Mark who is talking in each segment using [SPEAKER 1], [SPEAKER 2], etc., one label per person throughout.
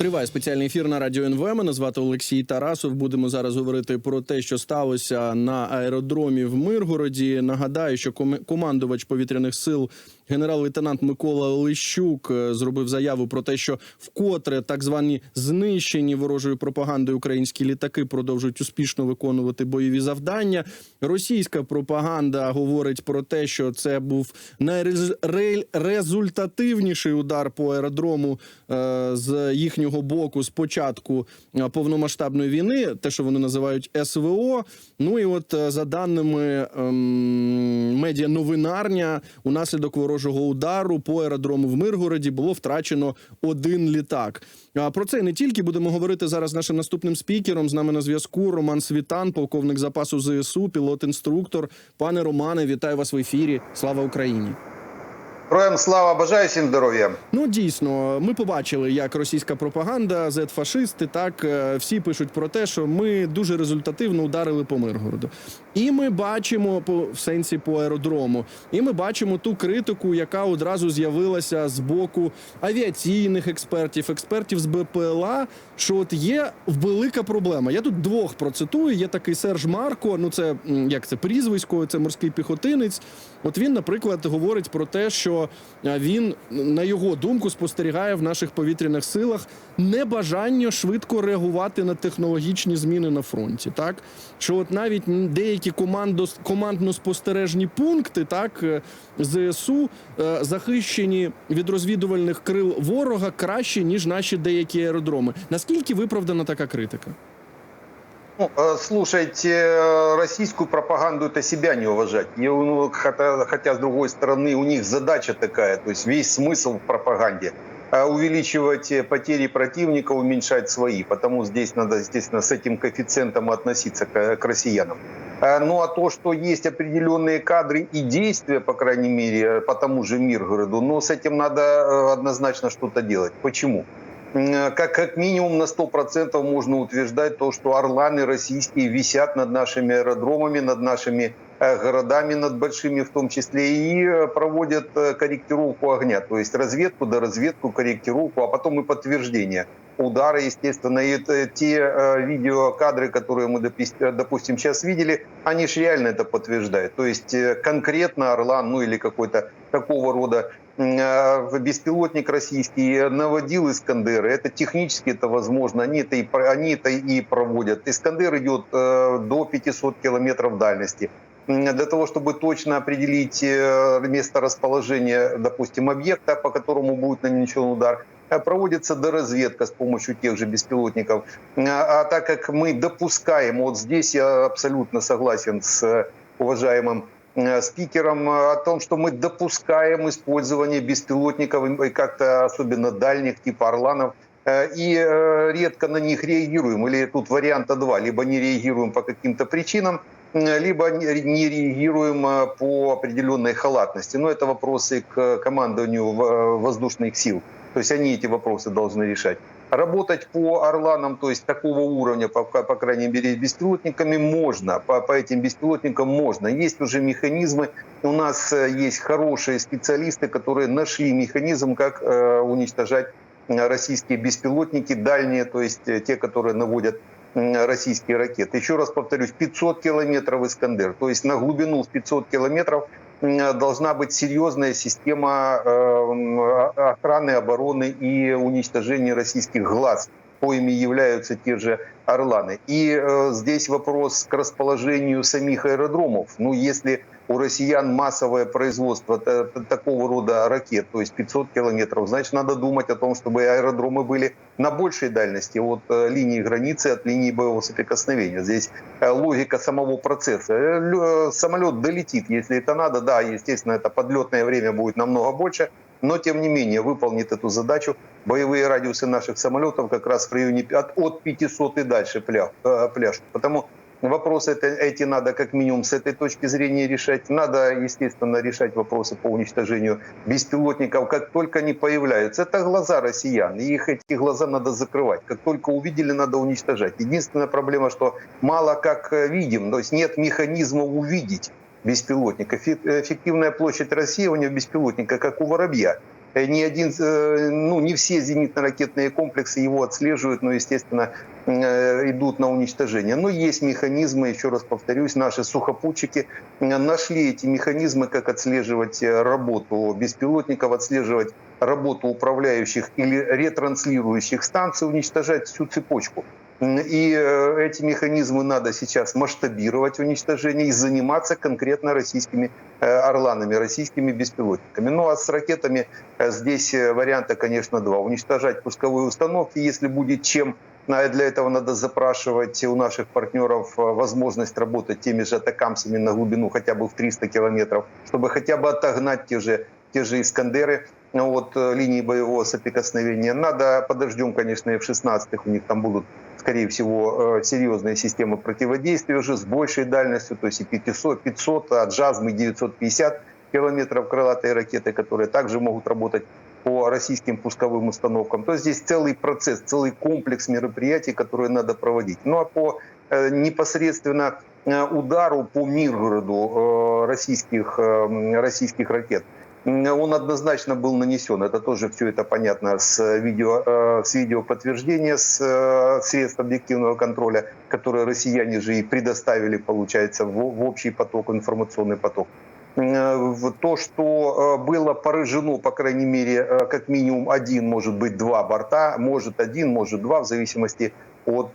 [SPEAKER 1] Триває спеціальний ефір на радіо НВ. Мене звати Олексій Тарасов. Будемо зараз говорити про те, що сталося на аеродромі в Миргороді. Нагадаю, що ком- командувач повітряних сил генерал-лейтенант Микола Лищук е, зробив заяву про те, що вкотре так звані знищені ворожою пропагандою українські літаки продовжують успішно виконувати бойові завдання. Російська пропаганда говорить про те, що це був найрезультативніший удар по аеродрому е, з їхнього боку з початку е, повномасштабної війни, те, що вони називають СВО. Ну і от за даними ем, медіа новинарня, унаслідок ворожого удару по аеродрому в Миргороді було втрачено один літак. Про це не тільки будемо говорити зараз нашим наступним спікером. З нами на зв'язку Роман Світан, полковник запасу ЗСУ, пілот-інструктор. Пане Романе, вітаю вас в ефірі. Слава Україні!
[SPEAKER 2] Героям слава, бажаю всім здоров'я.
[SPEAKER 1] Ну дійсно, ми побачили, як російська пропаганда, зет-фашисти, так е, всі пишуть про те, що ми дуже результативно ударили по Миргороду. І ми бачимо по в сенсі по аеродрому. І ми бачимо ту критику, яка одразу з'явилася з боку авіаційних експертів, експертів з БПЛА. Що от є велика проблема. Я тут двох процитую. Є такий Серж Марко. Ну це як це прізвисько, це морський піхотинець. От він, наприклад, говорить про те, що а, він на його думку спостерігає в наших повітряних силах небажання швидко реагувати на технологічні зміни на фронті. Так що, от навіть деякі командо командно-спостережні пункти, так е, ЗСУ е, захищені від розвідувальних крил ворога краще ніж наші деякі аеродроми. Наскільки виправдана така критика?
[SPEAKER 2] Ну, э, слушайте, э, российскую пропаганду это себя не уважать. Ну, хотя, хотя, с другой стороны, у них задача такая, то есть весь смысл в пропаганде э, увеличивать потери противника, уменьшать свои. Потому здесь надо, естественно, с этим коэффициентом относиться к, россиянам. Ну а то, что есть определенные кадры и действия, по крайней мере, по тому же Миргороду, ну с этим надо однозначно что-то делать. Почему? М, как, как минимум на 100% можно утверждать то, что орланы российские висят над нашими аэродромами, над нашими э, городами, над большими в том числе, и э, проводят э, корректировку огня, то есть разведку, до разведку, корректировку, а потом и подтверждение удара, естественно. И это те э, видеокадры, которые мы, допустим, сейчас видели, они же реально это подтверждают. То есть э, конкретно Орлан, ну или какой-то такого рода э, беспилотник российский наводил Искандеры. Это технически это возможно. Они это и, они это и проводят. Искандер идет э, до 500 километров дальности. Для того, чтобы точно определить э, место расположения, допустим, объекта, по которому будет нанесен удар, э, проводится доразведка с помощью тех же беспилотников. А а так как мы допускаем, вот здесь я абсолютно согласен с э, уважаемым э, спикером э, о том, что мы допускаем использование беспилотников и как-то особенно дальних типа «Орланов», э, и э, редко на них реагируем. Или тут варианта два. Либо не реагируем по каким-то причинам, э, либо не реагируем э, по определенной халатности. Но это вопросы к командованию воздушных сил. То есть они эти вопросы должны решать. Работать по «Орланам», то есть такого уровня, по, по крайней мере, беспилотниками можно. По, по этим беспилотникам можно. Есть уже механизмы. У нас э, есть хорошие специалисты, которые нашли механизм, как э, уничтожать российские беспилотники дальние, то есть э, те, которые наводят российские ракеты. Еще раз повторюсь, 500 километров «Искандер». То есть на глубину в 500 километров должна быть серьезная система э, о- охраны, обороны и уничтожения российских глаз, коими являются те же «Орланы». И э, здесь вопрос к расположению самих аэродромов. Ну, если у россиян массовое производство та- та- такого рода ракет, то есть 500 километров, значит, надо думать о том, чтобы аэродромы были на большей дальности от э, линии границы, от линии боевого соприкосновения. Здесь э, логика самого процесса. Э, Самолет долетит, если это надо, да, естественно, это подлетное время будет намного больше, но тем не менее выполнит эту задачу. Боевые радиусы наших самолетов как раз в районе от, от 500 и дальше пля, э, пляшут. Потому вопросы эти надо как минимум с этой точки зрения решать. Надо, естественно, решать вопросы по уничтожению беспилотников, как только они появляются. Это глаза россиян, и их эти глаза надо закрывать. Как только увидели, надо уничтожать. Единственная проблема, что мало как э, видим, то есть нет механизма увидеть беспилотника. Эффективная площадь рассеивания беспилотника, как у воробья. Э, Ни один, э, ну, не все зенитно-ракетные комплексы его отслеживают, но, естественно, э, идут на уничтожение. Но есть механизмы, еще раз повторюсь, наши сухопутчики нашли эти механизмы, как отслеживать работу беспилотников, отслеживать работу управляющих или ретранслирующих станций, уничтожать всю цепочку. И э, эти механизмы надо сейчас масштабировать уничтожение и заниматься конкретно российскими э, орланами, российскими беспилотниками. Ну а с ракетами э, здесь варианта, конечно, два. Уничтожать пусковые установки, если будет чем. А Для этого надо запрашивать у наших партнеров возможность работать теми же атакамсами на глубину хотя бы в 300 километров, чтобы хотя бы отогнать те же, те же «Искандеры» от э, линии боевого соприкосновения. Надо, подождем, конечно, F-16, у них там будут скорее всего, э, серьезные системы противодействия уже с большей дальностью, то есть и 500, 500 а джазмы 950 километров крылатые ракеты, которые также могут работать по российским пусковым установкам. То есть здесь целый процесс, целый комплекс мероприятий, которые надо проводить. Ну а по э, непосредственно удару по Миргороду российских, российских ракет, он однозначно был нанесен. Это тоже все это понятно с видео, э, с видеоподтверждения, с э, средств объективного контроля, которые россияне же и предоставили, получается, в, общий поток, информационный поток. Э, То, что э, было поражено, по крайней мере, э, как минимум один, может быть, два борта, может один, может два, в зависимости от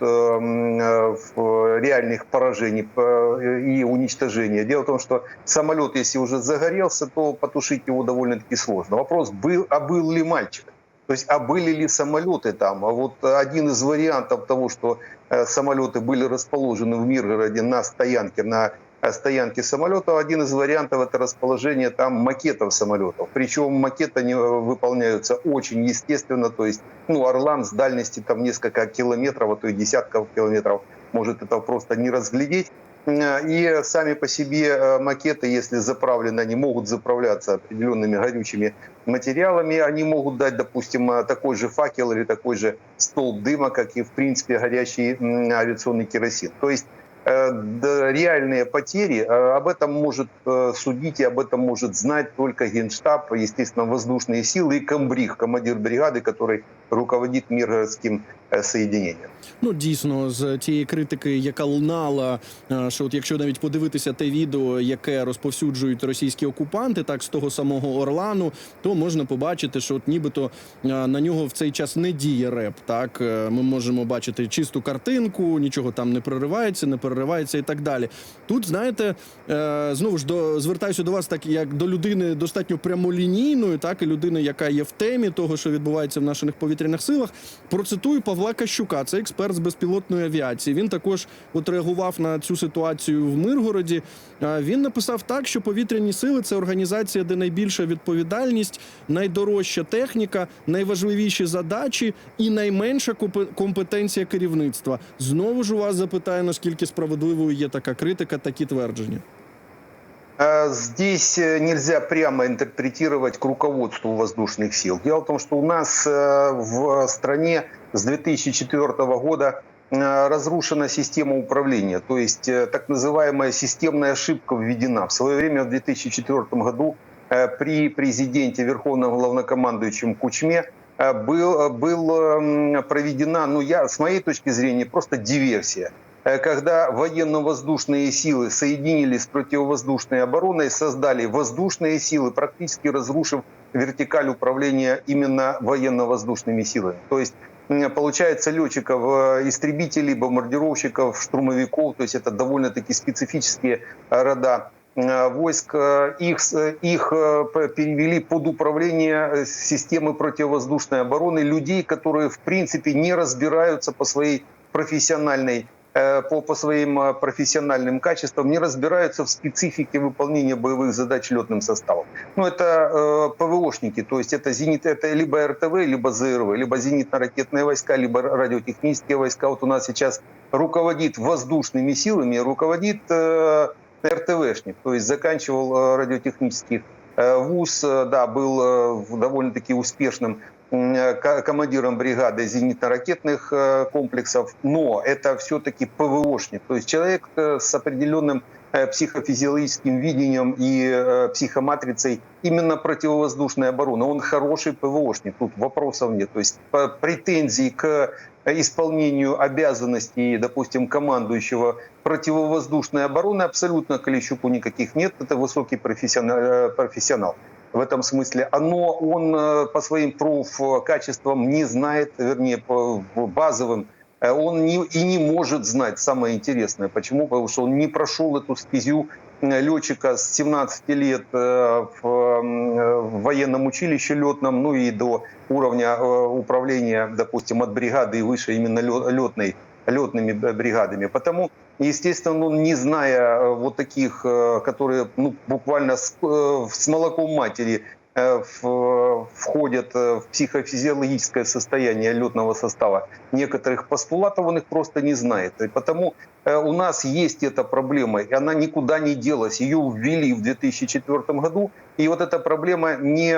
[SPEAKER 2] э, э, в- реальных поражений э, и уничтожения. Дело в том, что самолет, если уже загорелся, то потушить его довольно-таки сложно. Вопрос, был, а был ли мальчик? То есть, а были ли самолеты там? А вот один из вариантов того, что э, самолеты были расположены в Миргороде на стоянке, на стоянке самолетов, один из вариантов это расположение там макетов самолетов. Причем макеты они э, выполняются очень естественно, то есть, ну, Орлан с дальности там несколько километров, а то и десятков километров может это просто не разглядеть. И сами по себе э, макеты, если заправлены, они могут заправляться определенными горючими материалами. Они могут дать, допустим, э, такой же факел или такой же столб дыма, как и, в принципе, горящий авиационный керосин. То есть реальные потери, э, об этом может э, судить и об этом может знать только Генштаб, естественно, воздушные силы и комбриг, командир бригады, который руководит Миргородским э.
[SPEAKER 1] Ну, дійсно, з тієї критики, яка лунала, е, що от якщо навіть подивитися те відео, яке розповсюджують російські окупанти, так з того самого Орлану, то можна побачити, що от нібито е, на нього в цей час не діє реп. Так Е, ми можемо бачити чисту картинку, нічого там не проривається, не переривається і так далі. Тут знаєте, знову ж до звертаюся до вас, так як до людини достатньо прямолінійної, так і людини, яка є в темі того, що відбувається в наших повітряних силах. Процитую Павла Кащука, це експерт з безпілотної авіації. Він також от реагував на цю ситуацію в Миргороді. Він написав так, що повітряні сили це організація, де найбільша відповідальність, найдорожча техніка, найважливіші задачі і найменша компе- компетенція керівництва. Знову ж у вас запитаю, наскільки справедливою є така критика, такі твердження.
[SPEAKER 2] Э, Здесь э, нельзя прямо интерпретировать к руководству воздушных сил. Дело в том, что у нас э, в стране с 2004 года э, разрушена система управления, то есть так называемая системная ошибка введена. В свое время, в 2004 году, при президенте Верховном главнокомандующем Кучме э, был, эм, проведена, ну я с моей точки зрения, просто диверсия когда военно-воздушные силы соединились с противовоздушной обороной, создали воздушные силы, практически разрушив вертикаль управления именно военно-воздушными силами. То есть получается летчиков, э, истребителей, бомбардировщиков, штурмовиков, то есть это довольно-таки специфические э, рода э, войск, э, их, их э, перевели под управление э, системы противовоздушной обороны людей, которые в принципе не разбираются по своей профессиональной э, по, по своим э, профессиональным качествам, не разбираются в специфике выполнения боевых задач летным составом. Ну, это э, ПВОшники, то есть это, зенит, это либо РТВ, либо ЗРВ, либо зенитно-ракетные войска, либо радиотехнические войска. Вот у нас сейчас руководит воздушными силами, руководит э, РТВшник, то есть заканчивал э, радиотехнический э, вуз, э, да, был э, довольно-таки успешным э, командиром бригады зенитно-ракетных э, комплексов, но это все-таки ПВОшник, то есть человек э, с определенным э, психофизиологическим видением и э, психоматрицей именно противовоздушной обороны. Он хороший ПВОшник, тут вопросов нет. То есть по- претензий к исполнению обязанностей, допустим, командующего противовоздушной обороны абсолютно Клещуку никаких нет. Это высокий э, профессионал. В этом смысле оно, он э, по своим проф-качествам не знает, вернее, по базовым Э, он не, и не может знать самое интересное. Почему? Потому что он не прошел эту стезю э, летчика с 17 лет э, в, э, военном училище летном, ну и до уровня э, управления, допустим, от бригады и выше именно летной, летными бригадами. Потому, естественно, он не зная э, вот таких, э, которые ну, буквально с, э, с молоком матери в- входят в психофизиологическое состояние летного состава некоторых постулатов, он их просто не знает. И потому у нас есть эта проблема, и она никуда не делась. Ее ввели в 2004 году, и вот эта проблема не,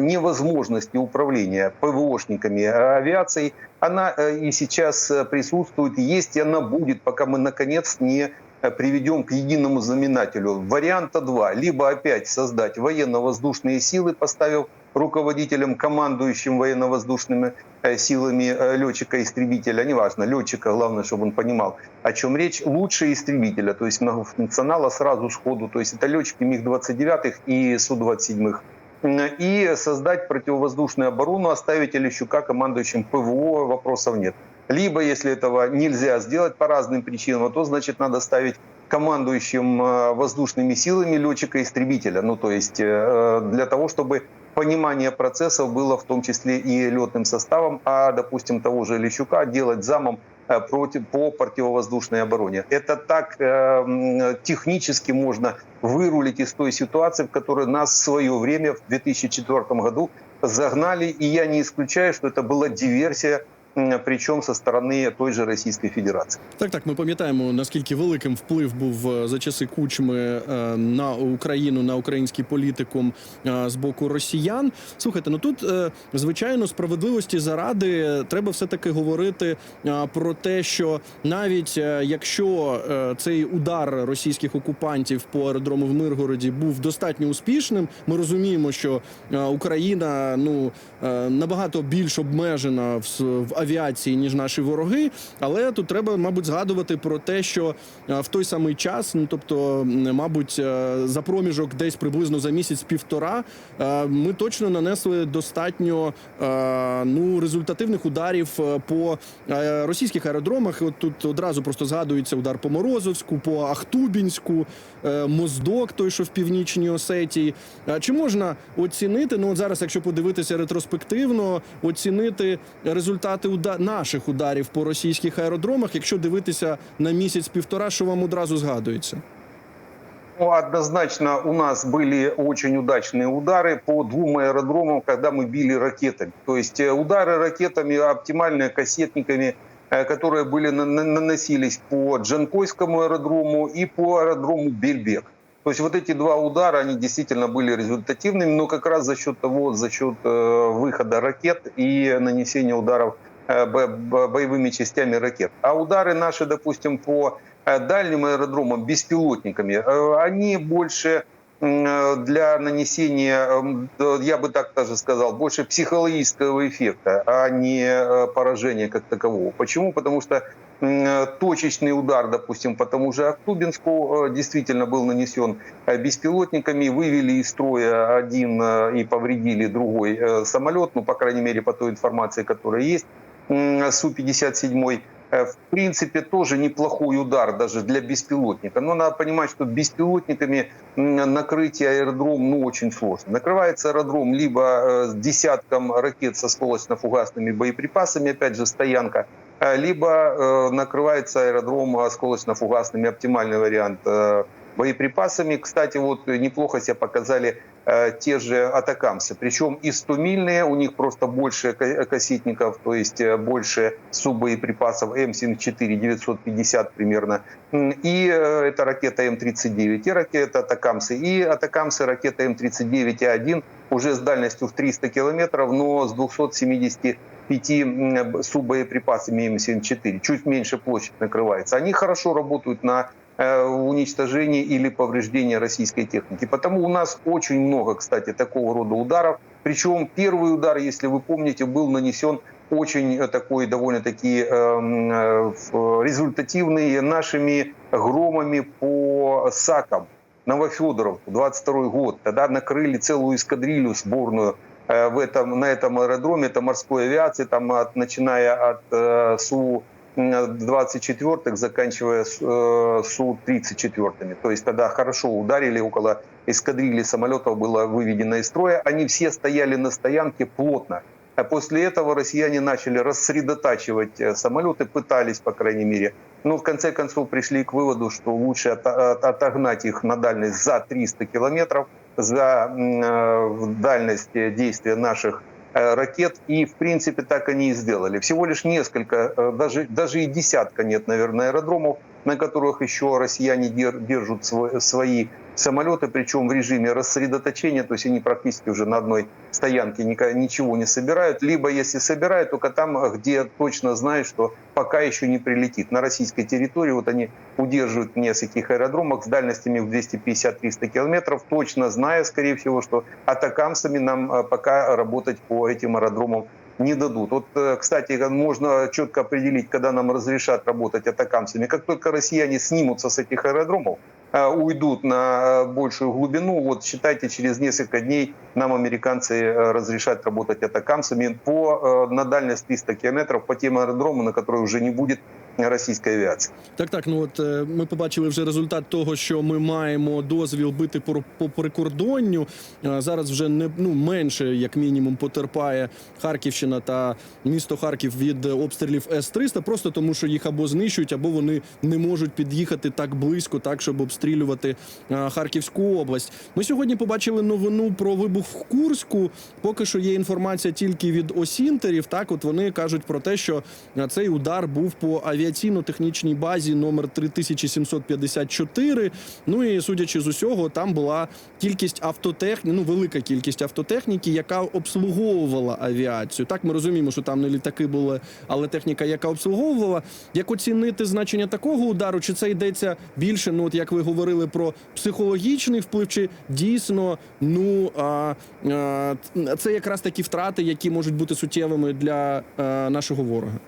[SPEAKER 2] невозможности управления ПВОшниками авиацией, она э, и сейчас э, присутствует, есть, и она будет, пока мы наконец не э, приведем к единому знаменателю. Варианта два. Либо опять создать военно-воздушные силы, поставив руководителем, командующим военно-воздушными силами летчика-истребителя, неважно, летчика, главное, чтобы он понимал, о чем речь, лучше истребителя, то есть многофункционала сразу сходу, то есть это летчики МиГ-29 и Су-27 и создать противовоздушную оборону, оставить Олещука командующим ПВО, вопросов нет. Либо, если этого нельзя сделать по разным причинам, то значит надо ставить командующим э, воздушными силами летчика-истребителя. Ну, то есть э, для того, чтобы понимание процессов было в том числе и летным составом, а, допустим, того же Лещука делать замом э, против, по противовоздушной обороне. Это так э, технически можно вырулить из той ситуации, в которой нас в свое время, в 2004 году, загнали. И я не исключаю, что это была диверсия, м, причем со стороны той же Российской Федерации.
[SPEAKER 1] Так, так, ми пам'ятаємо, наскільки великим вплив був е, за часи кучми е, на Україну, на український політикум з боку росіян. Слухайте, ну тут звичайно справедливості заради треба все таки говорити е, про те, що навіть е, якщо е, цей удар російських окупантів по аеродрому в Миргороді був достатньо успішним, ми розуміємо, що Україна ну набагато більш обмежена в авіації ніж наші вороги. Але тут треба, мабуть, згадувати про те, що е, в той самий час, ну тобто, мабуть, е, за проміжок десь приблизно за місяць-півтора, е, ми точно нанесли достатньо ну результативних ударів по російських аеродромах. От тут одразу просто згадується удар по Морозовську, по Ахтубінську, Моздок, той, що в північній Осетії. Чи можна оцінити? Ну от зараз, якщо подивитися ретроспективно, оцінити результати уда- наших ударів по російських аеродромах, якщо дивитися на місяць-півтора, що вам одразу згадується?
[SPEAKER 2] Ну, однозначно у нас были очень удачные удары по двум аэродромам, когда мы били ракетами. То есть э, удары ракетами, оптимальные кассетниками, э, которые были на- на- наносились по Джанкойскому аэродрому и по аэродрому Бельбек. То есть вот эти два удара, они действительно были результативными, но как раз за счет того, за счет э, выхода ракет и нанесения ударов э, бо- бо- боевыми частями ракет. А удары наши, допустим, по э, дальним аэродромам беспилотниками, э, они больше э, для нанесения, я бы так даже сказал, больше психологического эффекта, а не э, поражения как такового. Почему? Потому что э, точечный удар, допустим, по тому же Актубинску э, действительно был нанесен э, беспилотниками, вывели из строя один э, и повредили другой э, самолет, ну, по крайней мере, по той информации, которая есть, Су-57. Э, В принципе, тоже неплохой удар даже для беспилотника. Но надо понимать, что беспилотниками накрытие аэродром ну, очень сложно. Накрывается аэродром либо э, с десятком ракет со осколочно-фугасными боеприпасами, опять же, стоянка, э, либо накрывается аэродром осколочно-фугасными, оптимальный вариант, боеприпасами. Кстати, вот э, неплохо себя показали э, те же атакамсы. Причем и 100-мильные, у них просто больше ка- кассетников, то есть э, больше суббоеприпасов М74 950 примерно. И э, это ракета М39, и ракета Атакамсы, и Атакамсы ракета М39А1 уже с дальностью в 300 километров, но с 275 м, суббоеприпасами М74, чуть меньше площадь накрывается. Они хорошо работают на э, уничтожения или повреждения российской техники. Потому у нас очень много, кстати, такого рода ударов. Причем первый удар, если вы помните, был нанесен очень э, такой довольно-таки эм, э, результативный нашими громами по САКам. Новофедоровку, 22 год. Тогда накрыли целую эскадрилью сборную э, в этом, на этом аэродроме. Это морской авиации, там от, начиная от э, Су-24, заканчивая э, Су-34. То есть тогда хорошо ударили, около эскадрильи самолетов было выведено из строя. Они все стояли на стоянке плотно. А после этого россияне начали рассредотачивать э, самолеты, пытались, по крайней мере. Но в конце концов пришли к выводу, что лучше ото- от- отогнать их на дальность за 300 километров, за э, дальность э, действия наших ракет. И, в принципе, так они и сделали. Всего лишь несколько, э, даже, даже и десятка нет, наверное, аэродромов, на которых еще россияне дер- держат свои самолеты, причем в режиме рассредоточения, то есть они практически уже на одной стоянке ничего не собирают, либо если собирают, только там, где точно знают, что пока еще не прилетит. На российской территории вот они удерживают в нескольких аэродромах с дальностями в 250-300 километров, точно зная, скорее всего, что атакамсами нам э, пока работать по этим аэродромам не дадут. Вот, э, кстати, можно четко определить, когда нам разрешат работать атакамсами. Как только россияне снимутся с этих аэродромов, уйдут на э, большую глубину, вот считайте, через несколько дней нам американцы э, разрешат работать атакамсами по, э, на дальность 300 километров по тем аэродромам, на которые уже не будет российской авиации.
[SPEAKER 1] Так, так. Ну от е, ми побачили вже результат того, що ми маємо дозвіл бити по, по прикордонню. Е, Зараз вже не ну менше, як мінімум, потерпає Харківщина та місто Харків від обстрілів С-300, просто тому, що їх або знищують, або вони не можуть під'їхати так близько, так щоб обстрілювати е, Харківську область. Ми сьогодні побачили новину про вибух в Курську. Поки що є інформація тільки від осінтерів. Так, от вони кажуть про те, що цей удар був по авіаційно-технічній базі номер 3754. Ну і судячи з усього, там була кількість автотехніки, ну велика кількість автотехніки, яка обслуговувала авіацію. Так ми розуміємо, що там не літаки були, але техніка, яка обслуговувала. Як оцінити значення такого удару? Чи це йдеться більше? Ну, от як ви говорили про психологічний вплив, чи дійсно ну а, а, це якраз такі втрати, які можуть бути суттєвими для а, нашого ворога?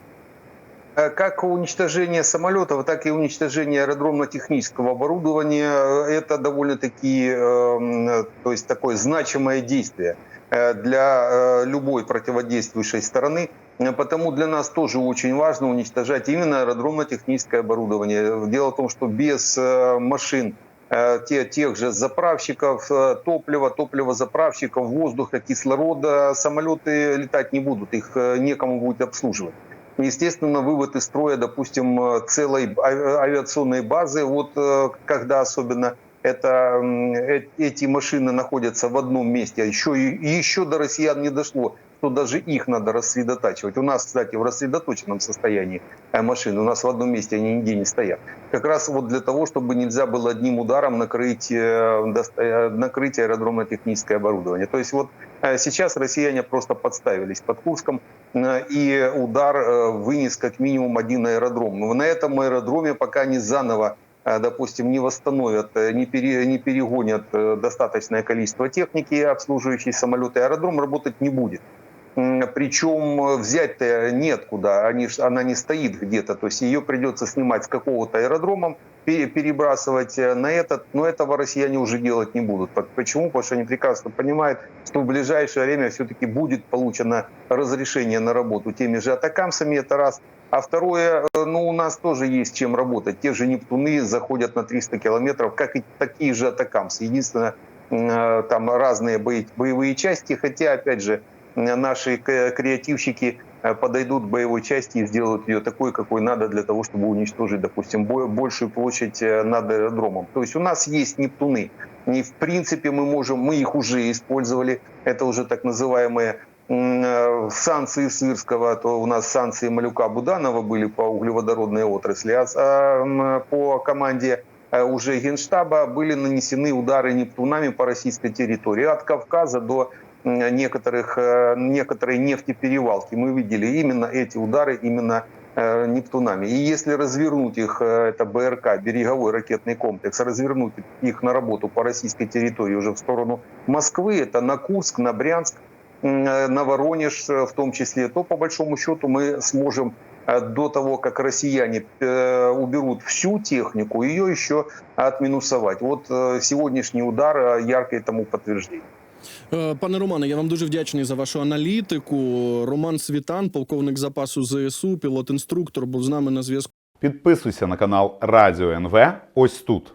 [SPEAKER 2] Э, Как уничтожение самолетов, так и уничтожение аэродромно-технического оборудования – это довольно-таки, эм, то есть такое значимое действие э, для э, любой противодействующей стороны. Потому для нас тоже очень важно уничтожать именно аэродромно-техническое оборудование. Дело в том, что без машин те, тех же заправщиков топлива, топливозаправщиков, воздуха, кислорода самолеты летать не будут, их некому будет обслуживать. Естественно, вывод из строя, допустим, э, целой ави- авиационной базы, вот э, когда особенно это, э- эти машины находятся в одном месте, а еще, и еще до россиян не дошло, что даже их надо рассредотачивать. У нас, кстати, в рассредоточенном состоянии э, машины, у нас в одном месте они нигде не стоят. Как раз вот для того, чтобы нельзя было одним ударом накрыть, э, э, накрыть аэродромно-техническое оборудование. То есть вот сейчас россияне просто подставились под Курском, и удар вынес как минимум один аэродром. Но на этом аэродроме пока они заново допустим, не восстановят, не, пере- не перегонят достаточное количество техники, обслуживающей самолеты, аэродром работать не будет. Причем э, взять-то неоткуда, они, она не стоит где-то, то есть ее придется снимать с какого-то аэродрома, пере- перебрасывать э, на этот, но этого россияне уже делать не будут. По- Почему? Потому что они прекрасно понимают, что в ближайшее время все-таки будет получено разрешение на работу теми же атакамсами, это раз. А второе, э, ну, у нас тоже есть чем работать. Те же Нептуны заходят на 300 километров, как и такие же атакамсы. Единственное, там разные боевые части, хотя, опять же, наши креативщики э, подойдут к боевой части и сделают ее такой, какой надо для того, чтобы уничтожить, допустим, бо- большую площадь э, над аэродромом. То есть у нас есть Нептуны. И в принципе мы можем, мы их уже использовали. Это уже так называемые э, санкции Сырского, то у нас санкции Малюка Буданова были по углеводородной отрасли, а а, по команде уже Генштаба были нанесены удары Нептунами по российской территории от Кавказа до некоторых, э, некоторой нефтеперевалки. Мы видели именно эти удары именно э, Нептунами. И если развернуть их, э, это БРК, береговой ракетный комплекс, развернуть их на работу по российской территории уже в сторону Москвы, это на Курск, на Брянск, на Воронеж в том числе, то по большому счету мы сможем до того, как россияне уберут всю технику, ее еще отминусовать. Вот сегодняшний удар яркое тому подтверждение.
[SPEAKER 1] Е, Пане Романе, я вам дуже вдячний за вашу аналітику. Роман Світан, полковник запасу ЗСУ, пілот-інструктор, був з нами на зв'язку.
[SPEAKER 3] Підписуйся на канал Радіо НВ ось тут.